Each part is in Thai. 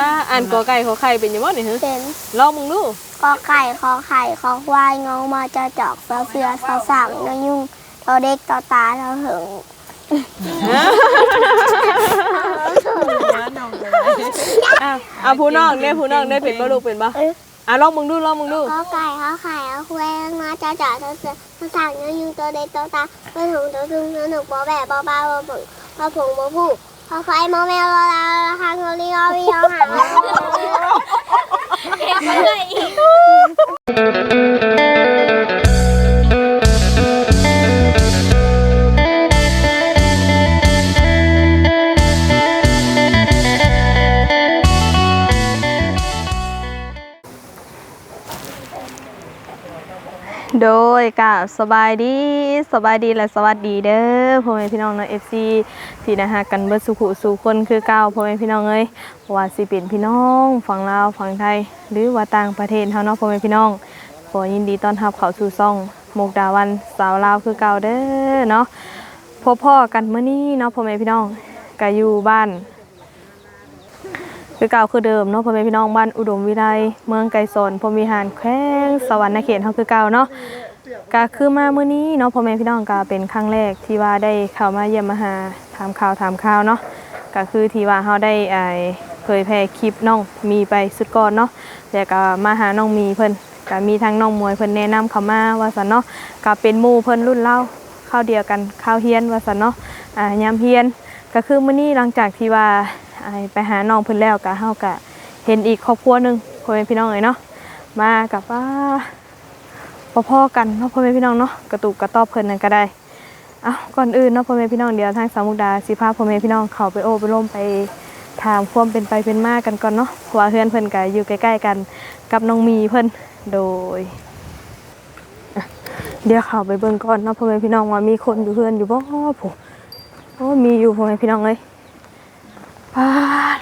ว่าอ่านกอไก่ขอไข่เป็นยังบ่นี่ฮะเป็นลองมึงดูกอไก่คอไข่คอควายงอมาจอจอกซอเสือซอสั่งนอยุ่งตอเด็กตอตาตอหึงอะเอาผู้น้องเนี่ยผู้น้องได้เป็นบ่ลูกเป็นบ่อะลองมึงดูลองมึงดูกอไก่คอไข่คอควายงอจอจอกซอเสือซอสั่งนอยุ่งตอเด็กตอตาตอหึงตอซึ่งตอหนุกบอแบบบอบ้าบอผงบอผงบอผู้ คอควายมอแมวรอลาละคังโรลีออวิยอหางโดยกับสบายดีสบายดีและสวัสดีเด้อ พ่อแม่พี่น้องเนาะ FC ที่นะฮะกันเบิดสุขุสู่คนคือเก่าพ่อแม่พี่น้องเอ้ยว่าสิเป็นพี่น้องฝั่งลาวฝั่งไทย หรือว่าต่างประเทศเฮาเนาะพ่อแม่พี่น้องขอยินดีต้อนรับเข้าสู่ซ่องมุกดาวันสาวลาวคือเก่าเด้อเนาะพบพ่อกันเมื้อนี้เนาะพ่อแม่พี่น้องก็อยู่บ้านคือเก่าคือเดิมเนาะพ่อแม่พี่น้องบ้านอุดมวิไลเมืองไกรสนพรมิหารแขวงสวรรณเขตเฮาคือเก่าเนาะ ก็คือมามื้อนี้เนาะพ่อแม่พี่น้องก็เป็นครั้งแรกที่ว่าได้เข้ามาเยี่ยมมาหาถามข่าวถามข่าวเนาะก็คือที่ว่าเฮาได้ไอเผยแพร่คลิปน้องมีไปสุดก่อนเนาะแล้วก็มาหาน้องมีเพิ่นก็มีทั้งน้องมวยเพิ่นแนะนำเข้ามาว่าซั่นเนาะก็เป็นหมู่เพิ่นรุ่นเล่าข้าวเดียวกันข้าวเฮียนว่าซั่นเนาะอ่ายามเฮียนก็คือมื้อนี้หลังจากที่ว่าอ้ายไปหาน้องเพิ่นแล้วก็เฮาก็เห็นอีกครอบครัวหนึงพ่อแม่พี่น้องเอ้ยเนาะมากับว่า พ่อๆกันเนาะพ่อแม่พี่น้องเนาะกระตุกกระตอบเพิ่นนั่นก็ได้เอาก่อนอื่นเนาะพ่อแม่พี่น้องเดี๋ยวทางสามุกดาสิพาพ่อแม่พี่น้องเขาไปโอ้ไปร่มไปถามความเป็นไปเป็นมากันก่อนเนาะเพราะว่าเพื่อนเพิ่นก็อยู่ใกล้ๆกันกับน้องมีเพิ่นโดย เดี๋ยวเขาไปเบิ่งก่อนเนาะพ่อแม่พี่น้องว่ามีคนอยู่เพื่อนอยู่บ่ผู้โอ้มีอยู่พ่อแม่พี่น้องเลยป้าด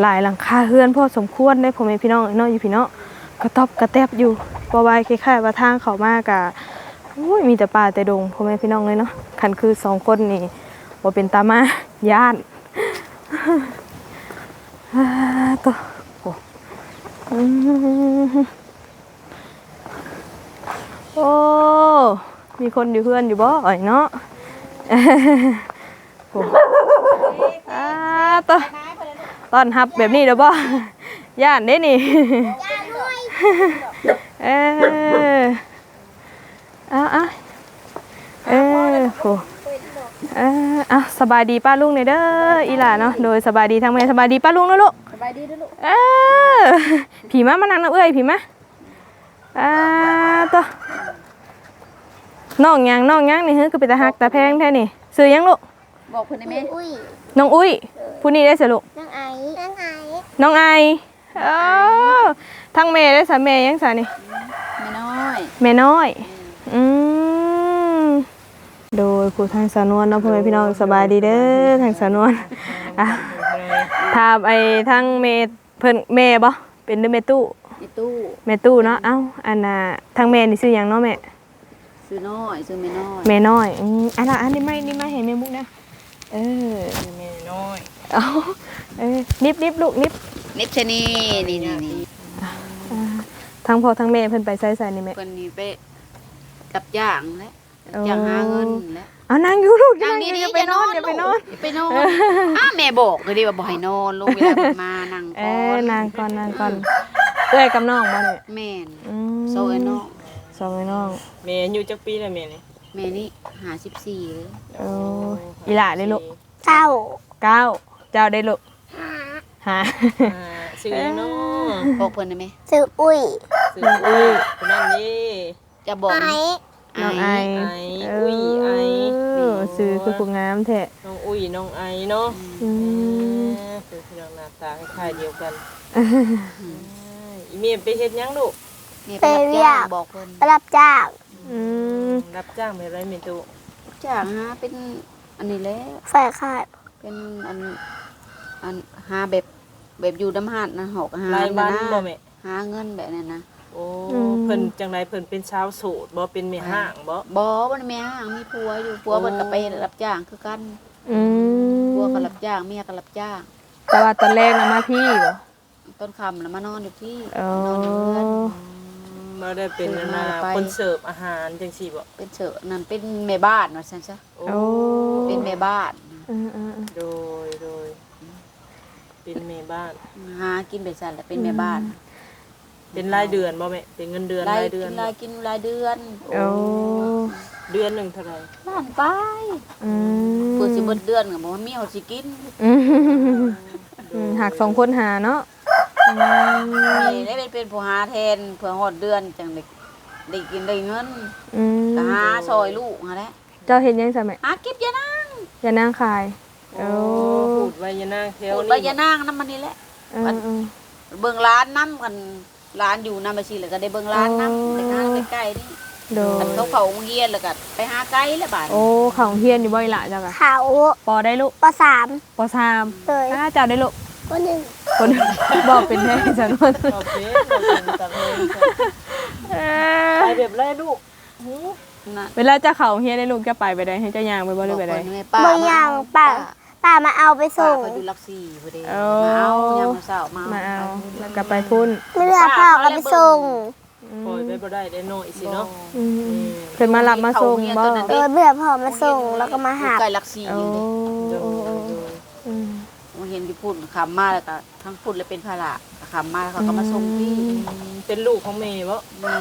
หลายหลังคาเฮือนพอสมควรได้พ่อแม่พี่น้องเนาะอยู่พี่เนาะ กระตอบกระแตบอยู่ปะไว้คล้ายๆว่าทางเขามากะโอ้ยมีแต่ป่าแต่ดงพ่อแม่พี่น้องเลยเนาะคันคือสองคนนี่บ่าเป็นตามาย่านอ่าตัวโอ้โอ้มีคนอยู่เพื่อนอยู่บ่อ่อยเนาะโอ้อาตอนตอนฮับแบบนี้เด้อบ่ย่านเด้นี่ เออเอาเอาเออโหเออเอาสบายดีป้าลุงเนี่ยเด้ออีหล่าเนาะโดยสบายดีทั้งแม่สบายดีป้าลุงเนาะลูกสบายดีเด้อลูกเออผีมามานั่งนะเอ้ยผีมาอ่าตัวน้องยังน้องยังนี่เฮ้ยคือเป็นตาหักตาแพงแท้นี่ซื้อยังลูกบอกเพิ่นได้แม่อุ้ยน้องอุ้ยผู้นี้ได้สรุปนางไอ้นางไอ้น้องไอเออ ทั้งแม่ได้สาแม่ยังสานี่แม่น้อยแม่น้อย อืมโดยผู้ทางสาวนวลเนาะพ่อแม่พี่น้องสบายดีเด้อทางสาวนวลอะถามไอ้ทั้งแม่เพิ่นแม่บ่เป็นเด้อแม่ตู้อีตู้แม่ตู้เนาะเอ้าอันน่ะทั้งแม่นี่ชื่อหยังเนาะแม่ซื้อน้อยซื้อแม่น้อยแม่น้อยอืมอันน่ะอันนี้ไม่นี่ไม่เห็นแม่มุกนะเออแม่น้อยเอาเออนิบนิบลูกนิบนิดชะนีนี่นี่นี่อ่า ทั้งพ่อทั้งแม่เพิ่นไปใส่ใส่นี่แม่ เพิ่นนี่ไปรับจ้างแล้วรับจ้างหาเงินแล้วเอานั่งอยู่ลูกนั่งอยู่ดีอย่าๆไปนอนอย่าไปนอนอย่าไปนอนอ้าแม่บอกเลยดิว่าบ่ให้นอนลูกเวลาเพิ่นมานั่งเอก่ออนนางก่อนนางก่อนเอ้ยกับน้องบ่เนี่ยแม่นอืมโซไอ้น้องสองไอ้น้องแม่อายู่จักปีแล้วแม่นี่แม่นี่54เลยโอ้อีหล่าได้ลูกเจ้าเก้าเจ้าได้ลูกหาหา อ่าชื่อหยังเนาะบอกเพิ่นได้ไหมซื้ออุ้ยชื่ออุ้ยคนนั้นนี่จะบอกไอ้น้องไอไออุ้ยไอเออซื้อคือผู้งามแท้น้องอุ้ยน้องไอเนาะอืมเออคือพี่น้องหน้าตาคล้ายๆเดียวกันอีเมียไปเฮ็ดหยังลูกแม่ไปรับจ้างบอกเพิ่นไปรับจ้างอืมรับจ้างไปไรเมตุจ้างหาเป็นอันนี้แหละ ฝ่ายขาดเป็นอันอันหาแบบ แบบอยู่น้ำหัดนะหอกหารายวันนะบ่แม่หาเงินแบบนั้นนะโอ้เพิ่นจังไดเพิ่นเป็นชาวโสดบ่เป็นแม่ห้างบ่บอมันแม่ห่างมีผัวอยู่ผัวมันก็ไปรับจ้างคือกันอืมผัวก็รับจ้างเมียก็รับจ้าง แต่ว่าตอนแรกน่ะมาพี่บ่ ต้นคำแล้วมานอนอยู่ที่เอนอนอยู่เรือนอมาได้เป็นอันนาไป คนเสิร์ฟอาหารจังซี่บ่เป็นเฉอะนั่นเป็นแม่บ้านว่าซั่นซะโอ้โอ้เป็นแม่บ้าน เออเออเออโดยโดย เป็นแม่บ้าน หากินไปซั่นแหละเป็นแม่บ้านเป็นรายเดือนบ่แม่เป็นเงินเดือนรายรายกิเดือนนรายกินรายเดือนโอ้เดือนหนึงเท่าไหร่ล้านไปอืมเพื่อสิเบิดเดือนก็บ่ว่ามีเอาสิกินอืมอืมหากสองคนหาเนาะอืมนี่ได้เป็นเป็นผู้หาแทนเพื่อฮอดเดือนจังได้ได้กินได้เงินอืมก็หาซอยลูกหาแหละเจ้าเห็นยังไงแม่หาเก็บยานางอย่านั่งขาย โอ้โอ้พูดไว้อยานางแถวพูดนี้ใบยานางนำมันนี่แหละ เออเออ เบิ่งร้านนํกันร้านอยู่นำไปสิแล้วก็ได้เบิ่งร้านนํอ๋อไปหาใกล้ๆนี่โดอัยนเขาเขาโรงเรียนแล้วก็ไปหาไกลแล้วบาดโอ้เขาเฮียนอยู่บ่อยละจ้ะกะเขาปอได้ลูกปสามปอสามเลยอ้าเจ้าได้ลูกคนหนึ่งคน บอกเป็นแม่ฉันว่าโอเคเราเป็นตาเพลงไปแบบไรลูกหูนะเวลาจะเขาเฮียนได้ลูกจะไปไปได้ให้เจ้ายางไปบ่หรือไปได้บอกคนแม่ป้าบางอย่างป้าป้า ป้ามาเอาไปส่ส่งงเขาอยู่หลักสี่พอดีเอามาเอายามมื้อเช้ามามาเอาเอาแล้วก็ไปพุ่นไม่เหลือพ่อก็ไปส่งปล่อยไปบ่ได้ได้น้อยสิเนาะอืมเพิ่นมารับมาส่งบ่เออเบื่อพ่อมาส่งแล้วก็มาหาใกล้หลักสี่โอ้อยู่เลยโดยโดยอืมมาเห็นที่พุ่นคำมาแล้วก็ทั้งพุ่นเลยเป็นภาระคำมาแล้วเขาก็มาส่งที่เป็นลูกของเมย์บ่แม่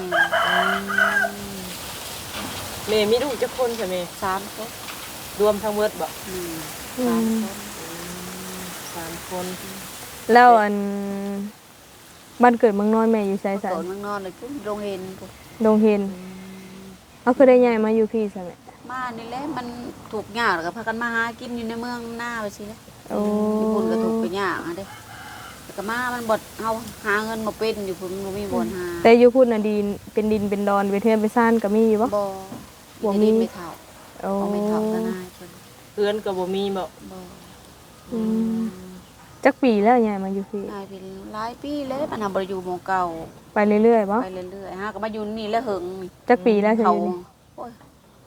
เมย์มีลูกจักคนใช่ไหมสามคนรวมทั้งเบิดบ่อืม อืสามมคนสามคนแล้วอันบ้านเกิดเมืองน้อยแม่อยู่ไสสัตนอนเมืองนอนเลยพุ่นโรงเรียนพุ่นดงเห็นเอาคือได้ย้ายมาอยู่พี่ซะแม่มานี่แหละมันถูกยากแล้วก็พากันมาหากินอยู่ในเมืองหน้าไปสินะโอ้อยู่พุ่นก็ถูกไปยากอะเด้แล้วก็มามันบดเฮาหาเงินมาเป็นอยู่พุ่นบ่มีบ่นหาแต่อยู่พุ่นน่ะดินเป็นดินเป็นดอนเป็นเทือนเป็นซ่านก็มีอยู่บ่บ่บ่มีมีไม่เท่า โอ้ เอาไม่เท่าทนา ยเพิ่นเพื่อนก็บ่มีบ่บ่อืมจักปีแล้วย้ายมาอยู่พี่นายเป็นหลายปีแล้วมันทำบ่ได้อยู่หมู่เก่าไปเรื่อยๆบ่ไปเรื่อยๆฮะก็มาอยู่นี่แล้วหึงนี่จักปีแล้วใช่เขาไหมโอ้ย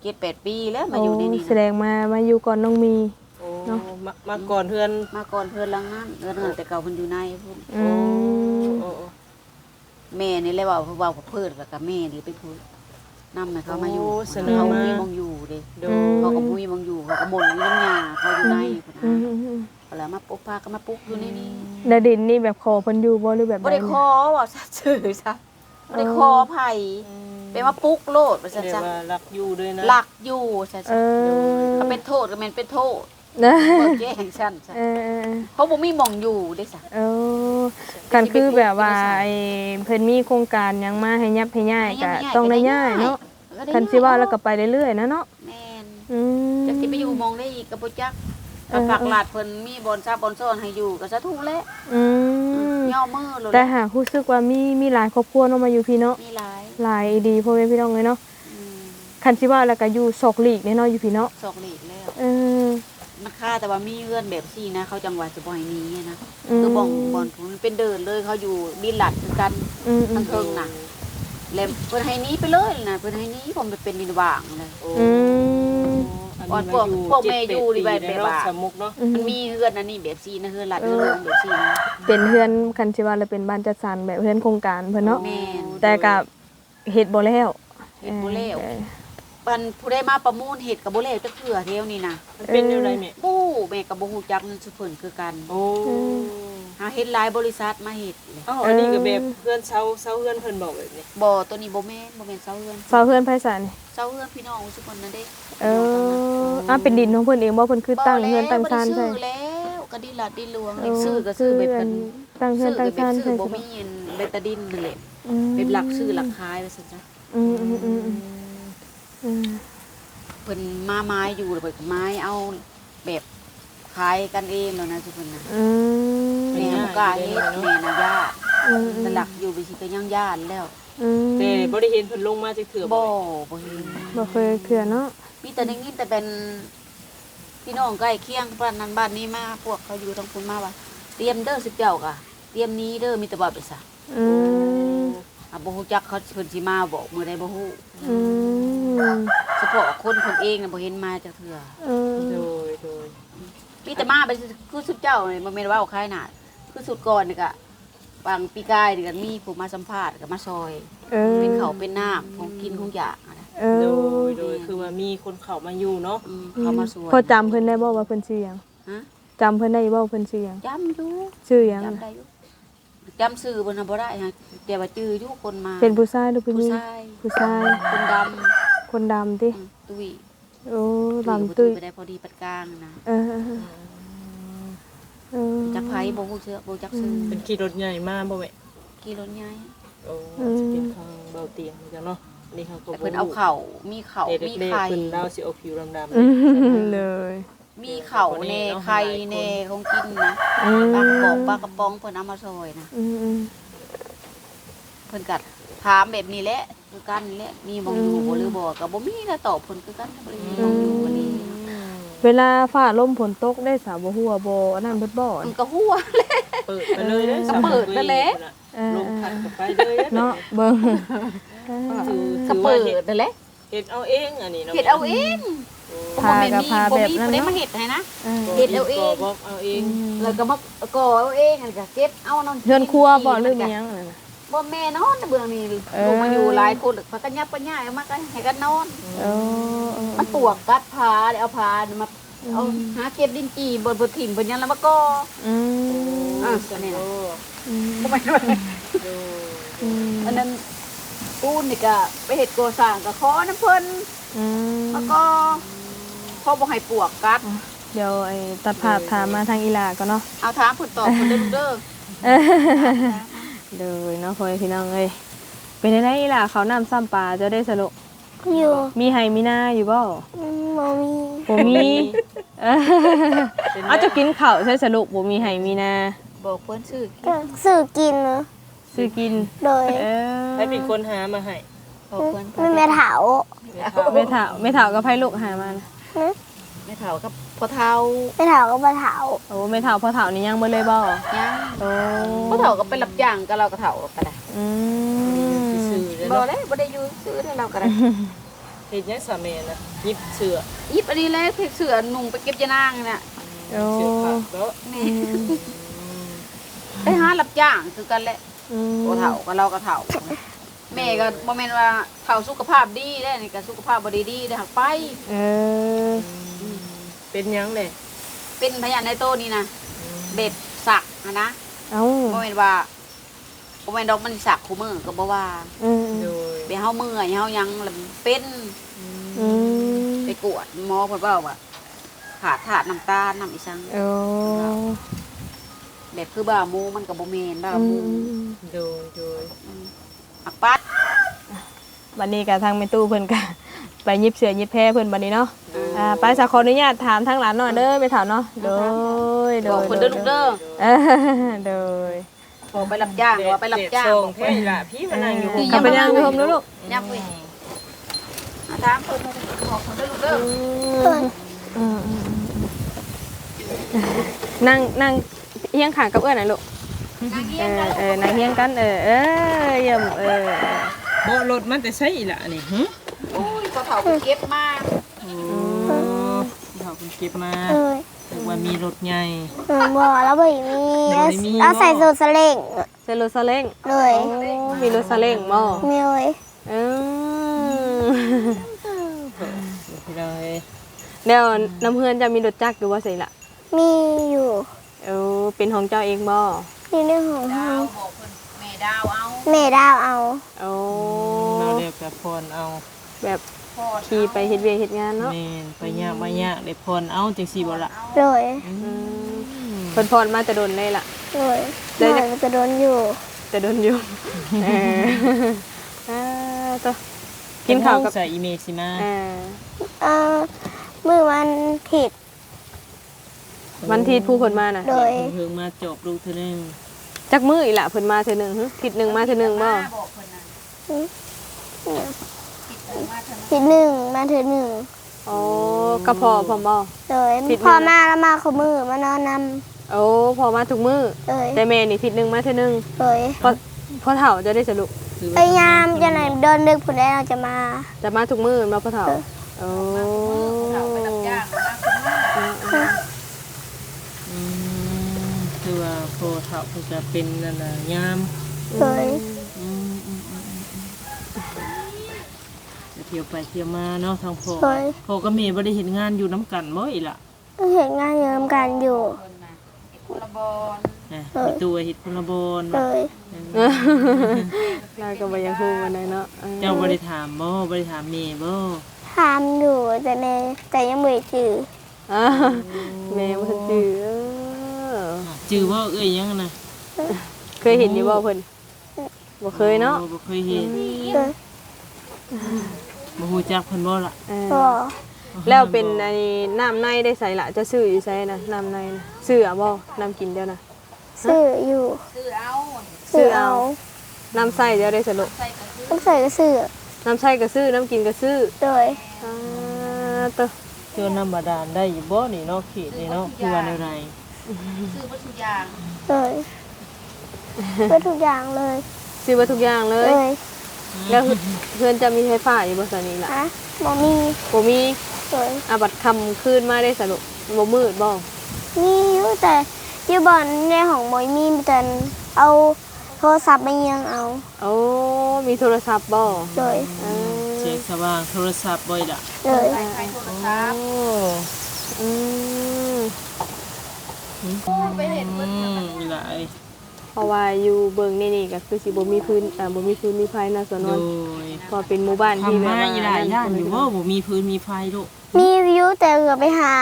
เจ็ดแปดปีแล้วมาอยู่ในนี่โแสดงมามาอยู่ก่อนน้องมี โอ้เนาะ มามาก่อนเพื่อนมาก่อนเพื่อนหลังนั้นเพื่อนเงินแต่เก่าเพิ่นอยู่ในพุ่นอืมโอ้โอ้แม่นี่เลยเว่าเว่ากับเพื่อนกับแม่นี่ไปพูด นำให้เขามาอยู่โเสนอเขามา มีมองอยู่เด้โดเขาก็ยมุ้ยมองอยู่เขาก็บ่นอยู่น้ำยาเขาอยู่ในพุ่นอืนะมอืมอืมก็แล้วมาปุ๊กพาก็มาปุ๊กอยู่ในนี้แล้วดินนี่แบบคอเพิ่นอยู่บ่หรือแบบบ่ได้คอว่าซะซื่อซะบ่ได้คอไผไปมาปุ๊กโลดว่าเรีซั่ยนกซะว่ารักอยู่ด้วยนะหลักอยู่ซะเออเขาเป็นโทษก็แม่นเป็นโทษ นะบ่แจ้งซั่นซะเออเออเขาบ่มีหมองอยู่เด้ซะเออกันคือแบบว่าไอ้เพิ่นมีโครงการหยังมาให้ยับให้ย่ายก็ต้องได้ย่ายเนาะคันสิว่าแล้วก็ไปเรื่อยๆนะเนาะแม่นอืมจะสิไปอยู่หมองได้อีกก็บ่จักเออก็ฝากหลาดเพิ่นมีบอนซับบอนซ่อนให้อยู่ก็สาธุแหล้วอืมย่อมือโลดแต่หากรู้สึกว่ามีมีหลายครอบครัวเนาะมาอยู่พี่เนาะมีหลายหลายดีพ่อแม่พี่น้องเลยเนาะอืมคันสิว่าแล้วก็อยู่ศอกหลีกแน่เนาะอยู่พี่เนาะสอกเหล็กแล้วเออ มันค่าแต่ว่ามีเงื่อนแบบซี่นะ เขาจังหวัดจะบ่ให้หนี้นะอืมคือบ่องบ่อนผมนเป็นเดินเลยเขาอยู่ดินหลัดคือกันอืมอืทั้มงเทิงน่ะแล้วเพิ่นให้หนี้ไปเลยนะเพิ่นให้หนี้ผมไปเป็นดินว่างเลยโอ้อืมก่อนพวกพวกแม่อยู่นี่แบบเจ็ดแบบปีว่าเนาะสมุกเนาะอืมมันมีเงื่อนอันนี้แบบซี่นะเงื่อนหลัดเงื่อนลงแบบซี่นะเป็นเพื่อนคันสิว่าแล้วเป็นบ้านจัดสรรแบบเพื่อนโครงการเพิ่นเนาะแม่นแต่กับเฮ็ดบ่แล้วเฮ็ดบ่แล้วเออ ปันผู้ได้มาประมูลเฮ็ดก็บ่แล้วจักเทื่อเที่ยวนี่นะมันเป็นอยู่ไรแม่ปู้แม่ก็บ่ฮู้จักนั่นสุเพิ่นคือกันโอ้หาเฮ็ดหลายบริษัทมาเฮ็ดเลยเอ้าอันนี้ก็แบบเพื่อนเซาเซาเพื่อนเพิ่นบอกแบบนี้บ่ตัวนี้บ่แม่นบ่แม่นเสาเฮือนเฝ้าเพื่อนไผสานนี่เสาเฮือนพี่น้องสุคนนั่นเด้เอออะเป็นดินของเพิ่นเองบ่เพิ่นคือตั้งเฮือนตั้งซานใช่บ่ได้ซื้อแล้วก็ดินลาดดินหลวงเด็กซื้อก็ซื้อแบบกันตั้งเฮือนตั้งซื้อซานก็ใช่แบบซื้อบ่ไหม มีอันเบตาดินนั่นแหละอืมเป็นหลักซื้อหลักขายว่าซั่นจ้ะอืมอืมอืมอืมอืม เพิ่นมาไม้อยู่แล้วเพิ่นก็ไม้เอาแบบขายกันเองแล้วนะสุคนน่ะอืมแม่บ่กล้าเฮ็ดแม่น่ะญาติอืมแต่หลักอยู่ไปสิไปยังญาติแล้วอืมแต่บ่ได้เห็นเพิ่นลงมาจักเถื่อบ่บ่บ่เห็นบ่เคยเคือเนาะมีแต่ได้ยินแต่เป็นพี่น้องใกล้เคียงบ้านนั้นบ้านนี้มาพวกเขาอยู่ทั้งคุณมาว่าเตรียมเด้อสิบเจ้ากะเตรียมนี้เด้อมีแต่บ่ไปซะอืมอะบ่ฮู้จักเขาเพิ่นสิมาบอกมื้อใดบ่ฮู้อืมเฉ พาะคนเพิ่นเองน่ะบ่เห็นมาจักเทื่อเออโดยโดยมีแต่มาเป็นคือสุดเจ้านี่มันแม่นว่าเอาใครน่ะคือสุดก่อนนี่ก็บางปีกายนี่ก็มีผู้มาสัมภาษณ์ก็มาซอย เออเป็นเขาวเป็นน้ำของกินของอยากอะนะเอโดอยโดยคือว่ามีคนเข้ามาอยู่เนาะอืมเขามาสวยพอจำเพิ่นได้บ่ว่าเพิ่นชื่อหยังฮะจำเพิ่นได้บ่ว่าเพิ่นชื่อหยังจำอยู่ชื่อหยังจำได้อยู่จำชื่อบนน่ะบ่ได้ฮะแต่ว่าจื้ออยู่คนมาเป็นผู้ชายหรือผู้หผู้ญิงชายผู้ชายคนด คนดำติำอืมตุ้ยโอ้ตุ้ยลำตุ้ยไปได้พอดีปัดกลางนะเออเออเออ จักไผบ่ฮู้เชื่อบ่จักซื้ออเป็นขี่รถใหญ่มาบ่แม่กี่รถใหญ่โอ้สิเป็นทางเบาเตียงจังเนาะนี่เขาก็แต่เพิ่นเอาเข่ามีเข่าเด็กมีเล็กไข่ ๆเพิ่นเราสิเอาผิวดำอืมเลย มีเข่าแน่ไข่แน่ของกินนะอืม ปลากระป๋องปลากระป๋องเพิ่นเอามาซอยนะอืมอืมเพิ่นกัดถามแบบนี้แหละ คือกันนี่แหละมีหมองอยู่บ่หรือบ่ก็บ่มีแล้วตอบเพิ่นคือกันบ่ได้มีหมองอยู่บ่นี้เวลาฟ้าลมฝนตกได้สาวบ่ฮู้ว่าบ่อันนั้นเบิดบ่มันก็หัวเลยๆเปิดไปเลยเด้อก็เปิดไปแล้วเออลมเอพัดอก็ไปเลยด้อเนาะเบิ่งถือก็ถือเปิว่าดเฮ็ดนั่นแหละเฮ็ดเอาเองอันนี้เนาะเฮ็ดเอาเองพากับพาแบบนั้นบ่มีเนาะบ่ได้มาเฮ็ดให้นะเออเฮ็ดเอาเองก็บอกเอาเอง แล้วก็มาก่อเอาเองอันก็เก็บเอานอนเฮือนครัวบ่หรือมีหยังนั่นน่ะ บ่แม่นอนเบื้องนี้เออลงมาอยู่หลายคนพักกันยับกันย่ายเอามาก็ให้กันนอนเออเออมันปวกกัดผาเดี๋ยวเอาผามาเอาหาเก็บดินจีบนบนถิ่มบนหยังแล้วมาก่ออืมอะสันนี่โตนะอืมบ่แม่นว่าโดอืมอันนั้นปูนนี่ก็ไปเฮ็ดก่อสร้างก็ขอน้ำเพิ่นอืมแล้วก็พอบ่ให้ปวกกัด เดี๋ยวไอ้ตัดภาพถามมาทางอีหลาก่อนเนาะเอาถามเพิ่นตอบเพิ่นเด้อลูกเด้อ เด้อเนาะพ่อแม่พี่น้องเอ้ยเป็นจังไดอีหลาเขาวน้ำซ้ำปลาจะได้สรุปอยู่มีไห้มีหน้าอยู่บ่อืมบ่มีบ่มีเออเอาจะกินข้าวใช่สรุปบ่มีไห้มีหน้าบอกเพิ่นชื่อก็ซื้อกินเนอะซื้อกิน โดยเออให้เป็นคนหามาให้บอกเพิ่นไม่แม่เถาแม่ถาวแม่ถาวกับไผลูกหามานะแม่เฒ่ากับ พ่อเฒ่าไม่เถาก็บ่เถาโอ้แม่ถาวพ่อถาวนี่ยังบ่เลยบ่ยังโอ้พ่อเฒ่าก็ไปรับจ้างกับเราก็เฒ่าก็ได้อืมซื่อๆเลยบ่เนาะได้บ่ได้อยู่ซื้อให้เราก็ได้เฮ็ดหยังสามีนะหยิบเสื้อหยิบอันนี้เลยเสือหนุ่งไปเก็บยานางน่ะโอ้เสื้อผ้าเนาะนี่ไปหารับจ้างคือกันแหละ อืมโอเฒ่าก็เราก็เฒ่าแม่ก็บ่แม่นว่าเฒ่าสุขภาพดีได้นี่ก็สุขภาพบ่ได้ดีได้หักไปเออ เป็นหยังแหละเป็นพยานในโตนี่นะเบ็ดสักอะนะเอ้าบ่แม่นว่าบ่แม่นดอกมันสักคู่มือก็บ่ว่าอืมโดยไปเฮาเมื่อยเฮายังแล้วเป็นอืมไปกวดหมอเพิ่นเว้าว่าขาดธาตุน้ำตาลน้ำอีสังโอ้แบบคือบ้าหมูมันก็บ่แม่นบ้าอืหมูมโดยโดยอักปัดบัดนี้ก็ทางแม่ตู้เพิ่นก็ ไปหยิบเสื้อหยิบแพรเพิ่นบัดนี้เนาะอ่าไปสักขออนุญาตถามทางหลานหน่อยเด้อไปถามเนาะโดยโดบอกยเพิ่นเด้อลูกเด้อเออโดยบอกไปรับจ้างว่าไปรับจ้างเด็ดบส่อกแท้ล่ะพี่มานั่งอยู่ที่กลับไปยังอยู่ห่มเด้อลูกยับเว้ยอาถามเพิ่นบอกเพิ่นเด้อลูกเด้ออืมอืมอืมนั่งนั่งเฮียงขางกับเอื้อนหน่อยลูกนางเฮีเอยนอกันเออนั่งเฮียงกันเออเออเยี่ยมเออบ่รถมันแต่ใช่อีหล่ะนี่หึโอ้ยก็ เฒ่าเพิ่นเก็บมาโอ้เขาเพิ่นเก็บมาเอ้ยถึงว่ามีรถใหญ่ เออบ่แล้วบ่มีบ่มี แล้วใส่โซสเล้งเซลลูซาเล้งเลย โอ้มีรถซาเล้งบ่มีเลยอืมพี่น้องเอ้ยเดี๋ยวน้ำเพื่อนจะมีรถจักรอยู่ว่าสิล่ะมีอยู่เออเป็นของเจ้าเองบ่นี่ในห้องดาวบอกเพิ่นแม่ดาวเอาแม่ดาวเอาโอ้เราเรียกกับพรเอาแบบพ่อ ขี่ไปเฮ็ดเวียกเฮ็ดงานเนาะแม่นไปยากมายากได้พรเอาจังซี่บ่ล่ะเลยอืมเพิ่นพรมาแต่โดนเลยล่ะเลยเดี๋ยวหจะน่อยมันจะโดนอยู่แต่โดนอยู่เอออ่าตัวกินข้าวกับใส่อีเมลสิมาอ่าเอ่อมือวันผิด วันที่ผู้เพิ่นมาน่ะ โดย เพิ่งมาจบลูกเทื่อนึงจักมื้ออีหล่ะเพิ่นมาเทื่อหนึงหึทิศหนึงมาเทื่อหนึงบ่บอกเพิ่นน่ะ ผิดหนึ่งมาถึงหนึ่งอ๋อกระเพาะพร้อมบ่ เลยผิดหนึ่ง พอมาแล้วมาขมือมานอนนโอ้พอมาทุกมื้อำเลยแต่แม่นี่ทิศหนึงมาเทื่อหนึงเลยพอพอเฒ่าจะได้สรุปคือพยายามจะไหนเดินดึกผุดได้เราจะมาจะมาทุกมื้อมาพอเฒ่าโอ้เฒ่าไปรับจ้างมาพ่อเฒ่าเพิ่นก็เป็นนั่นน่ะยามเลย ที่ยวไปเที่ยวมาเนาะทางพ่อพ่อกับแม่บ่ได้เห็นงานอยู่น้ำกันบ่อีหล่ะเห็นงานเยิมกันอยู่ คนละบอลนะมีตัวเฮ็ดพลบรเลยเราก็บ่อยังฮู้มันได้เนาะออเจ้าบ่ได้ถามบ่บ่ได้ถามแม่บ่ทำอยู่แต่ในแต่ยังไม่จืออ่าแม่บ่จื้อเออจื้อบ่เอ้ยยังน่ะเคยเห็นอยู่บ่เพิ่นบ่เคยเนาะโอ้บ่เคยเห็น เลย บ่ฮู้จักเพิ่นบ่ล่ะเออก็แล้วเป็นไอ้น้ำในได้ใส่ละจะซื้ออยู่ใส่นะน้ำในนะซื้อเอาบ่น้ำกินเดียวนะซื้ออยู่ซื้อเอาซื้อเอาน้ำใส่เดียวได้สรุปใส่กระซื้อต้องใส่ก็ซื้อน้ำใส่ก็ซื้อน้ำกินก็ซื้อเลยอ่าตัวเจ้าน้ำบาดาลได้อยู่บ่นี่เนาะเขตนี่เนาะคือว่าแนวใดซื้อวัตถุกอย่างเลยเพื่อทุกอย่างเลยซื้อมาทุกอย่างเลเลยย แล้วเพื่อนจะมีไฟฟ้าอยู่บ่สนี้ล่ะฮะบอมีบ่มีเลยอาบัดคำคืนมาได้สรุปบ่มืดบ่มีอยู่แต่อยูบอลในของบอยมีแต่เอาโทรศัพท์ไปยังเอาโอ้มีโทรศัพท์บ่เลยอ่าแสงสว่างโทรศัพท์บ่อีล่ะเลยใช้โทรศัพท์โอ้อืม ไปเห็นอืมอีหล่ะเอ้ย เพราะว่าอยู่เบิ่งนี่นี่ก็คือสิบ่มีพื้นอ่าบ่มีพื้นมีไฟนะสวนโดนยเพอเป็นหมู่บ้านที่ทำแบบมาว่าอีหล่ะย่านอยู่บ่บ่มีพื้นมีไฟลูก มีวิวแต่เหลือไปหา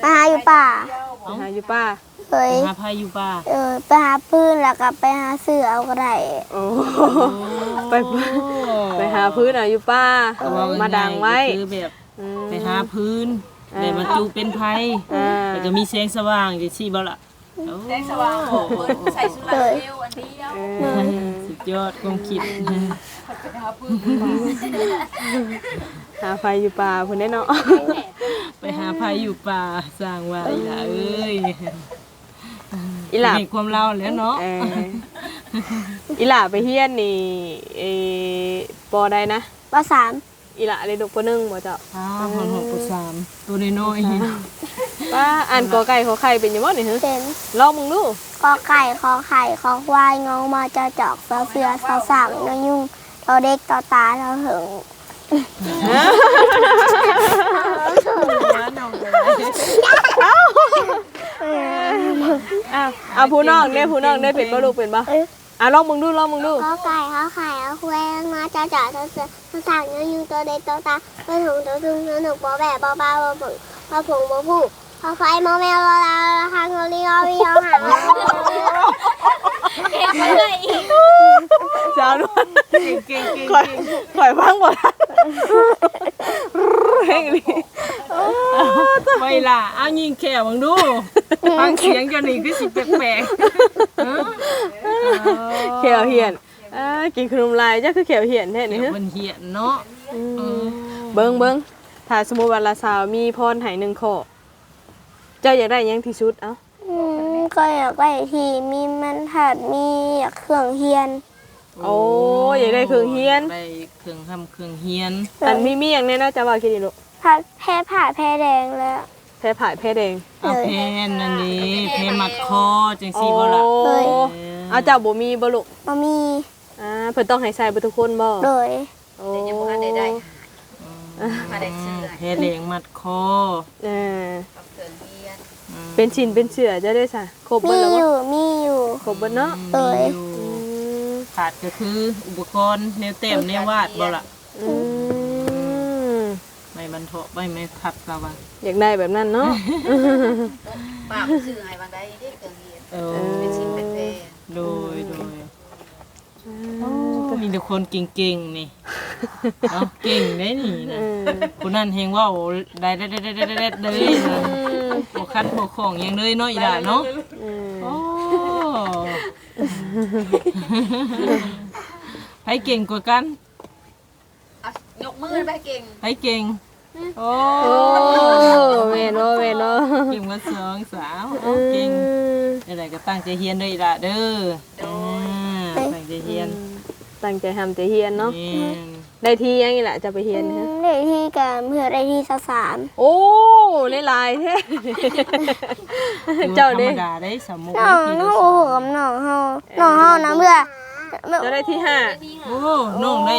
ไปหาอยู่ป่าไปหาอยู่ป้าเลยหาไผอยู่ป่าเออไปหาปืนแล้วก็ไปหาเสือเอาก็ได้โอ้ ไปไปหาพื้นอะอยู่ป้าก็ว่มาดังไว้คือแบบอืม ไปหาพื้นได้มาจูเป็นไผอ่า แล้วก็มีแสงสว่างจังซี่บ่ล่ะโอ้ แสงสว่างของเพิ่นใส่สุราเซลล์อันเดียวเออสุดยอดความคิดหาไฟอยู่ป่าเพิ่นได้เนาะไปหาไผอยู่ป่าสร้างว่าอีหล่ะเอ้ยอีหล่าเห็นความเล่าแล้วเนาะเอออีหล่าไปเฮียนนี่เออปอใดนะปสาม อีหล่าได้ดกปอหนึงบ่เจ้าอ้าวหอนหกปุสามตัวน้อยป้าอ่านกอไก่ขอไข่เป็นอยู่บ่นี่ฮะเป็นลองมึงดูกอไก่คอไข่คอควายงอมาจอจอกซอเสือซอสางงอยุ่งตอเด็กตอตาตอเหิงอ้าวเอาผู้น้องเด้ผู้น้องได้เป็นบ่ลูกเป็นบ่เอ้ย อะลองมึงดูลองมึงดูกอไก่คอไข่คอควายงอจอจอกซอเสือซอสางงอยุ่งตอเด็กตอตาตอถุงตอถุงตอหนุกบอแบบบอปลาบอบึงบอผงบอผู้พอไฟมอแมวรอลาละคังโอริโอวิโอหางสาวนวลๆเก่งเก่งเก่งข่อยข่อยพังบ่ทัน เฮงนี่ไม่ล่ะเอายิงแขวมึงดูฟังเสียงเจ้านี่คือสิแปลกๆฮะเขียวเหียนอ่ากินขนมลายจ้าคือเขียวเหียนแท้นี่เดี๋ยวฮะมันเหียนเนาะเออเบิ่งเบิ่งถ้าสมมุติว่าละสาวมีพรให้หนึ่งข้อเจ้าอยากได้หยังที่สุดเอ้าอืมก็อยากได้ที่มีมันถัดมีเครื่องเฮียน โอ้อยากได้เครื่องเฮียน ได้เครื่องทำเครื่องเฮียนอันมีมีหยังแน่นะจะว่าคิดดีลูกผัดแพ้ผ่าแพ้แดงแล้ว แพ้ผายแพ้แดงเอาแพนนั่นนี่แพนมัดคอจังซี่บ่ล่ะโอ้เอาเจ้าบ่มีบ่ลูกมามีอ่าเพิ่นต้องให้ใส่เบ่ทุกคนบ่โดยโอ้แต่ยังบ่ทันได้ได้มาได้ซื้อแพนแดงมัดคอเออกับเครื่องเรียนเป็นชิ้นเป็นเสือจะได้ซะครบมีเบิดแล้วอบ่ยู่มีอยู่ครบเบิดเนาะเอ้ยมีอยู่อืม ขาดก็คืออุปกรณ์แนวเต็มแนววาดบ่ล่ะอืมไม่บรรทบไม่ไม่พัดกะว่าอยากได้แบบนั้นเนาะป้าซื้อให้วันใดได้เครื่องเรียนเออเป็นชิ้นเป็นแพรโดยโดยก็มีแต่คนเก่งๆนี่เนาะเก่งได้นี่นะคนนั้นเฮงเว่าได้ได้ได้ได้ได้ได้เลยนะบ่คัดบ่ของหยังเลยเนาะอีหล่าเนาะ อืมโอ้ไผเก่งกว่ากันอะยกมือไปเก่งไผเก่ง โอ้โอ้เวนโอเวนโอเก่งมาสองสาวเอาเก่งอะไรก็ตั้งใจเฮียนเด้ออีหล่าเด้ออ่าตั้งใจเฮียนตั้งใจทำใจเฮียนเนาะ นี่ ได้ที่ยังนี่แหละจะไปเฮียนฮะได้ที่กับเพื่อได้ที่สสามโอ้ได้หลายแท้เจ้าธรเด้รมดาได้สามมุกน้องได้ทีน้ละองสโอ้อโหงกับน้องเฮาน้องเฮานะเพื่อเจ้าได้ที่ห้าโอ้น้องได้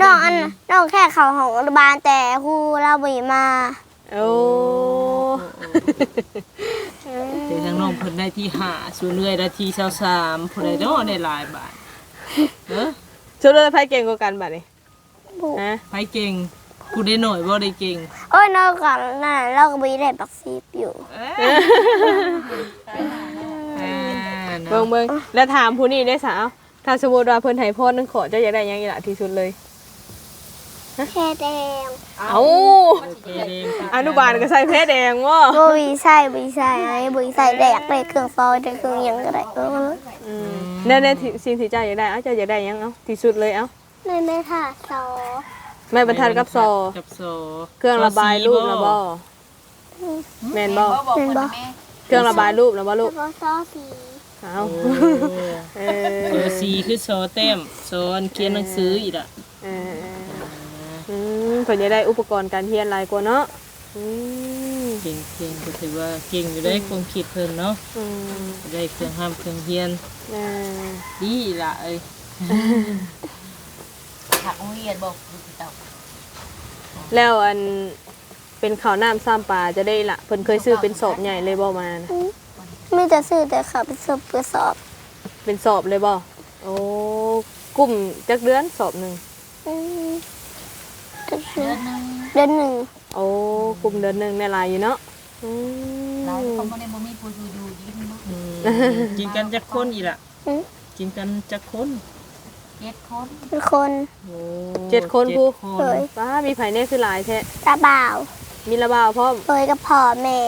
น้องอันน้องแค่เขาของอนุบาลแต่ครูเราบีมาโอ้เดี๋ยวทางน้องเพิ่นได้ที่ห้าส่วนเอื้อยได้ที่สสามผู้ใดเนาะได้หลายบาทเออชุดเลยไพ่เก่งกว่ากันบัดนี้ ฮะไปเก่งผู้ได้หน่อยบ่ได้เก่งโอ้ยน้องกับนั่นน่ะเราก็บีได้ปักซีบอยู่อ่าเบิ่งเบิ่งแล้วถามผู้นี้ได้สาวถ้าสมมติว่าเพิ่นให้พรนึงขอเจ้าอยากได้หยังอีหละที่สุดเลย แค่แดงเอ้าโอเคเด้งครับอนุบาลก็ใส่เพชรแดงวะบวีใส่บีใส่ไอ้บีใส่แดกได้เครื่องซอยได้เครื่องหยังก็ได้เออแน่ๆที่สิ่งที่เจ้าอยากได้เอ้าเจ้าอยากได้หยังเอ้าที่สุดเลยเอ้า ไม่ไม่ค่ะซอไม่บรรทัดกับซอ กับโซเครื่องระบายรูปแล้วบ่แม่นบ่บอกคนแม่เครื่องระบายรูปแล้วบ่ลูแล้วกก็ซอสีเอ้าเอโซอซีคือโซเต็มโซนเขียนหนังสืออีกอะเอออืมเพิ่นอยากได้อุปกรณ์การเรียนหลายกว่าเนาะอืมเก่งเก่งก็ถือว่าเก่งอยู่ได้ความคิดเพิ่นเนาะอืมได้เครื่องห้ามเครื่องเฮียนเออดีละเอ้ย ถักโรงเรียนบอกลูกเต่าแล้วอันเป็นข้าวน้ำซ้ำปลาจะได้ละเพิ่นเคยซื้อเป็นสอบใหญ่เลยบ่มานะไม่จะซื้อแต่เขาไปสอบไปสอบเป็นสอบเลยบ่โอ้กลุ่มจักเดือนสอบหนึ่งอืมก็คือเดือนหนึงเดือนหนึ่งโอ้กลุ่มเดือนหนึ่งในลายอยู่เนาะอืมเราเขาไม่ได้บ่มีผู้ดูดูยิ้มเนาะอืมกินกันจักคนอีกละอืมกินกันจักคน เจ็ดคนเป็นคน โอ้เจ็ดคนผู้เจ็ดเฮ้ยป้ามีไผเนี่ยคือหลายแท้ตาบ่าวมีระบ่าวพร้อมเคยกับพ่อแม่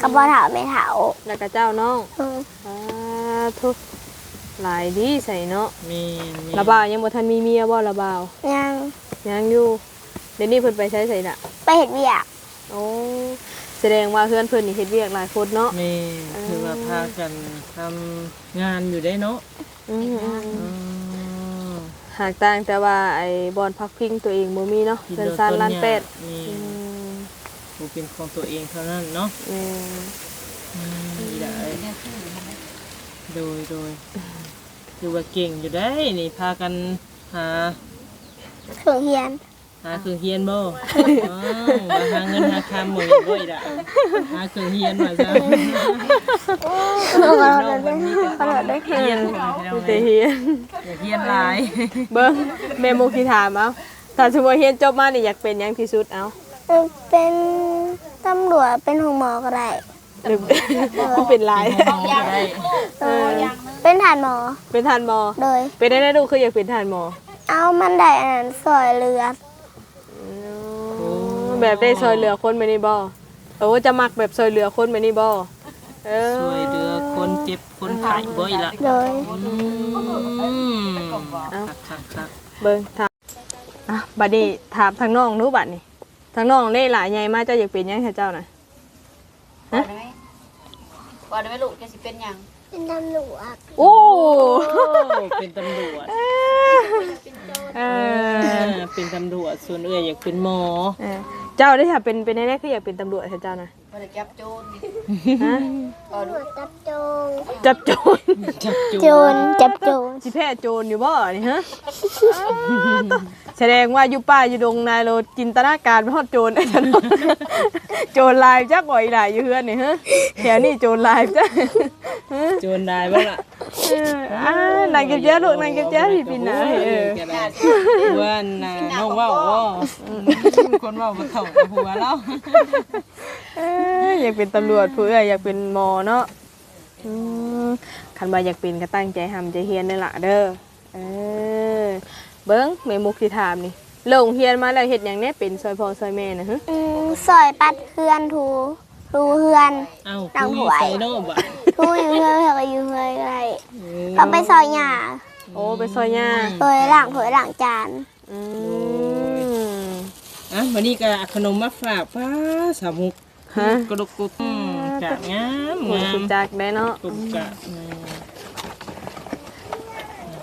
กับพ่อเถาแม่เถาแล้วก็เจ้าน้องอืมป้าทุกหลายดีใส่เนาะมีมีระบ่าวยังบ่ทันมีเมียบ่ระบ่าวยังยังอยู่เดี๋ยวนี้เพิ่นไปใช้ใส่ละไปเห็นเวียกโอ้แสดงว่าเพื่อนเพิ่นนี่เฮ็ดเวียกหลายคนเนาะ มีคือว่าพากันทำงานอยู่ได้เนาะอืมอืมอืม หากต่างแต่ว่าไอ้บอนพักพิงตัวเองบ่มีเนาะกินเงินโดยซานต้นล้านเนี่ยเป็ดมีอืมผู้เป็นของตัวเองเท่านั้นเนาะแม่นอืมดีละเอ้ยเดือนชื่อมันไหมโดยโดยคือว่าเก่งอยู่ได้นี่พากันหาเครื่องเฮียนหาเครื่องเฮียนบ่อ้าวมาหาเงินหาคำหมดอย่างบ่อยละหาเครื่องเฮียนมาซะขอโทษด้วยขอโทษด้วยเฮียนมีแต่เฮียนอย่าเฮียนหลายเบิ่งแม่มุกที่ถามเอาถ้าสมมุติเฮียนจบมานี่อยากเป็นหยังที่สุดเอาเป็นตำรวจเป็นหงหมอก็ได้หรือผู้เป็นหลายมองก็ได้เออเป็นฐานหมอเป็นทานหมอ โดยเป็นได้ได้ดูคืออยากเป็นทานหมอ เอามันได้อันนั้นสอยเรือ แบบได้ซอยเหลือคนไปนี่บ่เออจะมักแบบซอยเหลือคนไปนี่บ่เออช่วยเหลือคนเจ็บคนไข้บ่อยละโดยอืมคักคักคักเบิ่งถามอะบัดนี้ถามทางน้องหนูบัดนี้ทางน้องได้หลายใหญ่มาเจ้าอยากเป็นหยังให้เจ้าน่ะ บอกได้ไหมบอกได้ไหมลูกจะสิเป็นหยัง เป็นตำรวจโอ้โอ้เป็นตำรวจเอเอออเป็นตำรวจส่วนเอื้อยอยากเป็นหมอ เออเจ้าได้ถ้าเป็นเป็นแน่ๆคืออยากเป็นตำรวจให้เจ้าน่ะ บ่ได้จับโจรฮะเออตำรลูวกจจับโจรจับโจรจับจูโจรจับโจรสิแพ้โจรอยู่บ่นี่ฮะแสดงว่าอยู่ป่าอยู่ดงนายโรดจินตนาการเป็นฮอดโจรไอ้ท่านโจรลายจักบ่อยหลายอยู่เฮือนนี่ฮะแถวนี้โจรลายจ้ะฮะโจรได้บ้างล่ะเอออ่านางเก็บเจ้าลูกนางเก็บเจ้าพี่ปินนะเออก็ได้ว่าน่ะน้องเว่าว่าคนเว่าบ่เข้ากับหัวเราเอ้ยอยากเป็นตำรวจผู้เอ้ยอยากเป็นหมอเนาะอืมคันว่าอยากเป็นก็ตั้งใจทำใจเฮียนนี่ล่ะเด้อเออเบิ้งแม่มุกที่ถามนี่ลงเฮียนมาแล้วเฮ็ดหยังแน่เป็นซอยพ่อซอยแม่นะฮะอืมซอยปัดเพื่อนทูทูเพื่อนเอ้าตั้งคุหัยวใส่นอกบ้านทูอยู่เพื่อนเพื่อนก็อยู่เพื่อนอะไรก็ไปซอยหญ้าโอ้ไปซอยย่าซอยหลังถอยหลังจานอืมอะวันนี้ก็เอาขนมมาฝากป้าสามุก ฮะกระดกกุกอืมกะงามโหงาสุมดจักได้เนาะกุกกะอืม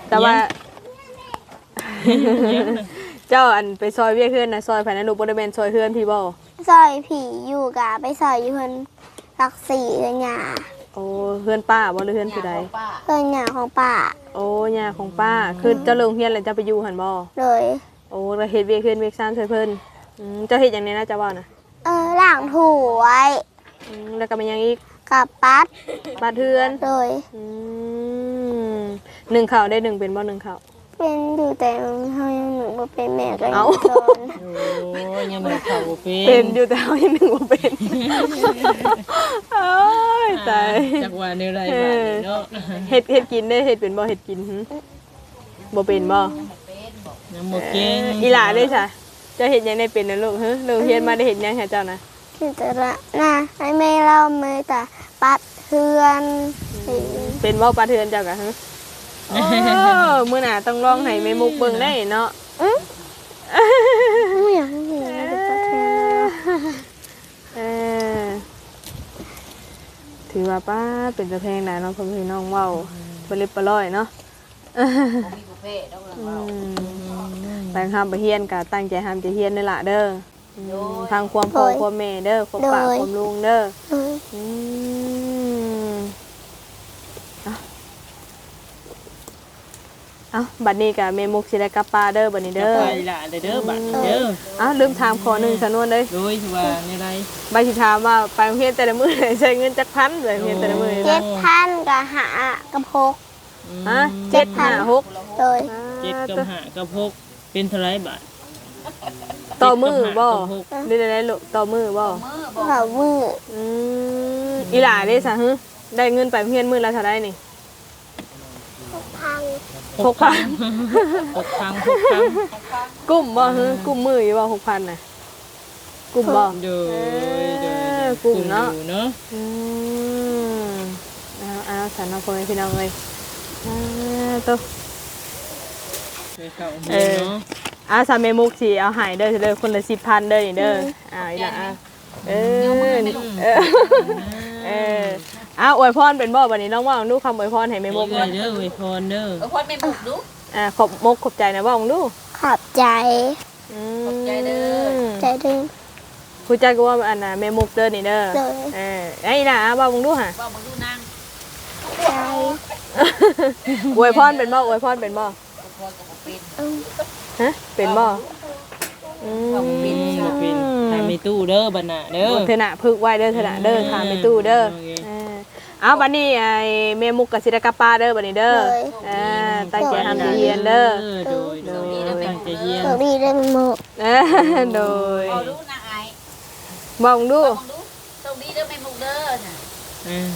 แต่ว่าเยี่ยมนะเจ้าอันไปซอยเวียกเฮือนนะซอยภายในลูกบ่ได้แม่นซอยเฮือนพี่บ่ซอยผีอยู่กะไปซอยอยู่เพิ่นหลักสี่เลยหยาโอ้เฮือนป้าบ่หรือเฮือนผู้ใดป้าเพิ่นหยาของป้า โอ้ย่าของป้า คือเจ้าลงเฮียนแล้วเจ้าไปอยู่หั่นบ่เลยโอ้แล้วเฮ็ดเวียกเฮือนเวียกซ่านช่วยเพิ่นอืมเจ้าเฮ็ดหยังแน่นะเจ้าว่าน่ะเออล้างถ้วยอืมแล้วก็มันยังอีกกับปัดบาดเฮือนเลยอืมหนึ่งข้าวได้หนึ่งเป็นบ่หนึ่งข้าว เป็นอยู่แต่เฮายังหนูบ่เป็นแม่ก็ยัเอ้า งสอนโอ้ยยังไม่เข้าเป็เป็นนอยู่แต่เฮายังหนึ่งบ่เป็นโอ้ยตายจักว่าในไรบ้านนี่เนาะเฮ็ดเฮ็ดกินได้เฮ็ดเป็นบ่เฮ็ดกินหึบ่เป็นบ่ยังบ่เก่งอีหลาเด้จ้ะเจ้าเฮ็ดหยังได้เป็นนะลูกฮะลูกเฮียนมาได้เฮ็ดหยังให้เจ้านะ คือแต่ละน่ะให้แม่เราเมยแต่ปัดเฮือนเป็นบ่ปลาเทือนเจ้าก็ฮะโอ้มื้อหน้าต้องลองให้แม่มุกเบิ่งได้เนาะไม่อยากให้เห็นเลยปัดเฮือนเลยเออถือว่าป้าเป็นตะแพงนะเนาะพ่อพี่น้องเว้าบ่เล็บบ่ร้อยเนาะบ่มีบุฟเฟ่ต์ต้องเรา อืมไปห้ามไปเฮียนก็ตั้งใจห้ามจะเฮียนนี่ล่ะเด้อ อืมทางความพ่อความแม่เด้อความป้าความลุงเด้อเลยอืมเอาเอาบัดนี้กับเมมุกสิได้กลับป่าเด้อบัดนี้จะเด้อไปละเด้อเด้อบัดนี้เด้อเอ้าลืมถามขอหนึ่งสำนวนเลยโดยว่าในไรใบสิถามว่าไปโรงเรียนแต่ละมื้อใช้เงินจักพันไปโรงเรียนแต่ละมื้อเจ็นะดพันกับหากับพก ฮะเจ็ดห้าหกเลยเจ็ดกับห้ากับหกเป็นเท่าไรบาท ต่อมือบ่กับหกได้ได้ได้ลูกต่อมือบ่มือบ่เขามืออืมอีหล่าได้ซะฮึได้เงินไปโรงเรียนมื้อละเท่าไดนี่พังหกพันหกครั้งหกครั้งกุ้มบ่ฮึกุ้มมืออยู่บ่หกพันน่ะกุ้มบ่โดยโดยเออกลุ่มเนาะกลุ่มอยู่เนาะอืมเอาเอาสันเอาพ่อแม่พี่น้องเลยอ่าตัวไปเข้าเอเรียนอเนาะ อาสามเมมุกสิเอาใหายเด้อเด้อคนละสิบพันเด้อนี่เด้ออ่าอีละอะเออเออเอออ้าวอวยพรเป็นบ่บัดนี้น้องว่าลองดูคำอวยพรให้เมมุกเลหน่อยยเด้ออวยพรเด้อเออคนไม่บุกดู อ่าขอบมกขอบใจนะว่าลองดูขอบใจอืมขอบใจเด้อ ใจดึงผู้จักก็ว่าอันน่ะเมมุกเด้อนี่เด้อเลย เออไอ้น่ะว่าลองดูหะว่ามึงดูนางใจอวยพรเป็นบ่อวยพรเป็นบ่พรกับบ่เป็นอืม ฮะ เป็นบ่อืมบ่เป็นทางมีตู้เด้อบัดน่ะเด้อเธอน่ะพึกไว้เด้อเธอน่ะเด้อทานไปตู้เด้อโอเคเออเอาบัดนี้ไอ้เมมุกกับสิได้กลับป้าเด้อบัดนี้เด้อเออตั้งใจทำใจเรียนเด้อโดยโดยตั้งใจเรียนโชคดีได้มันหมดเออโดยเอาดูนางไอ้มองดู เอามึงดูตรงนี้เด้อไม่มุกเด้อน่ะอืม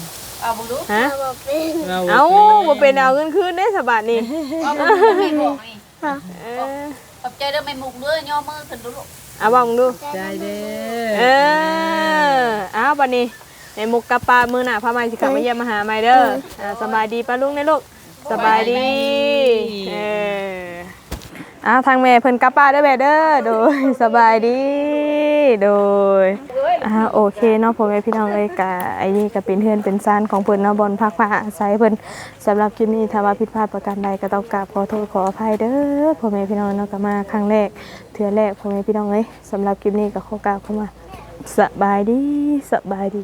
เอามึงดูฮะบอกเป็นเราเอาบ่เป็นเอาเงินคืนได้สบายนี่เอามึงดูไม่บอกนี่ เออขอบใจเด้อไม่มุกเด้อย่อมือขึ้นดูลูกเอามองดู ใจเด้เออเอาบัดนี้ไอ้มุกกับป้ามื้อหน้าพามาสิกลับมาเยี่ยมมาหาใหม่เด้ออ่าสบายดีป้าลุงนะลูกสบายดี เออ อ้าวทางแม่เพิ่นกลับป้านเด้อแม่เด้อโดยสบายดีโดยอ่าโอเคเนาะพ่อแม่พี่น้องเอ้ยกะไอ้นี่ก็เป็นเฮือนเป็นซานของเพิ่นเนาะบนพักผ้าอาศัยเพิ่นสำหรับคลิปนี้ถ้าว่าผิดพลาดประการใดก็ต้องกราบขอโทษขออภัยเด้อพ่อแม่พี่น้องเนาะก็มาครั้งแรกเทื่อแรกพ่อแม่พี่น้องเอ้ยสำหรับคลิปนี้ก็ขอกราบเข้ามาสบายดีสบายดี